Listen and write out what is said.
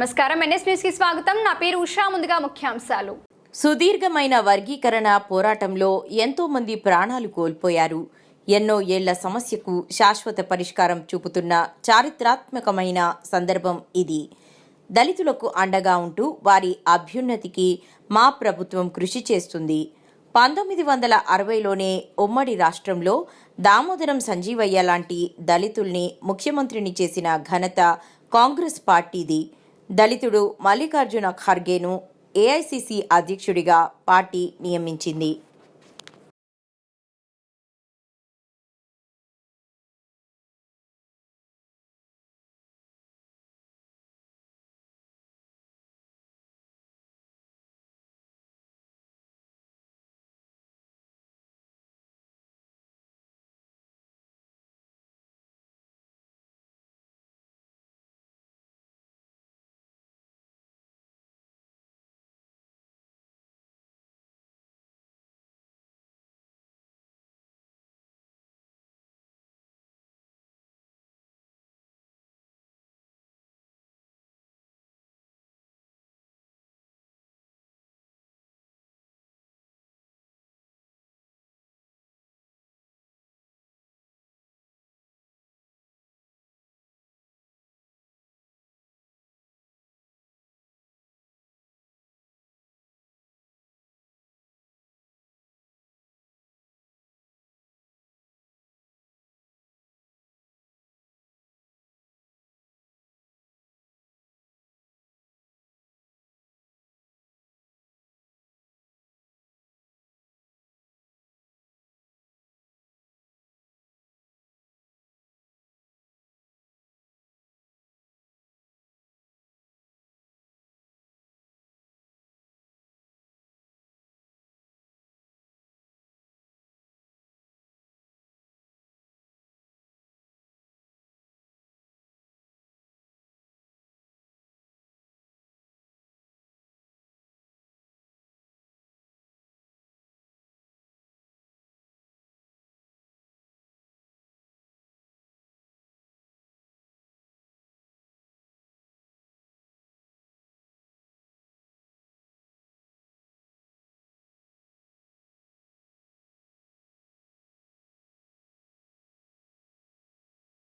నమస్కారం. ఎన్ఎస్ న్యూస్కి స్వాగతం. నా పేరు ఉషా. ముందుగా ముఖ్యాంశాలు. సుదీర్ఘమైన వర్గీకరణ పోరాటంలో ఎంతో మంది ప్రాణాలు కోల్పోయారు. ఎన్నో ఏళ్ళ సమస్యకు శాశ్వత పరిష్కారం చూపుతున్న చారిత్రాత్మకమైన సందర్భం ఇది. దళితులకు అండగా ఉంటూ వారి అభ్యున్నతికి మా ప్రభుత్వం కృషి చేస్తుంది. పంతొమ్మిది వందల అరవైలోనే ఉమ్మడి రాష్ట్రంలో దామోదరం సంజీవయ్య లాంటి దళితుల్ని ముఖ్యమంత్రిని చేసిన ఘనత కాంగ్రెస్ పార్టీది. దళితుడు మల్లికార్జున ఖర్గేను ఏఐసిసి అధ్యక్షుడిగా పార్టీ నియమించింది.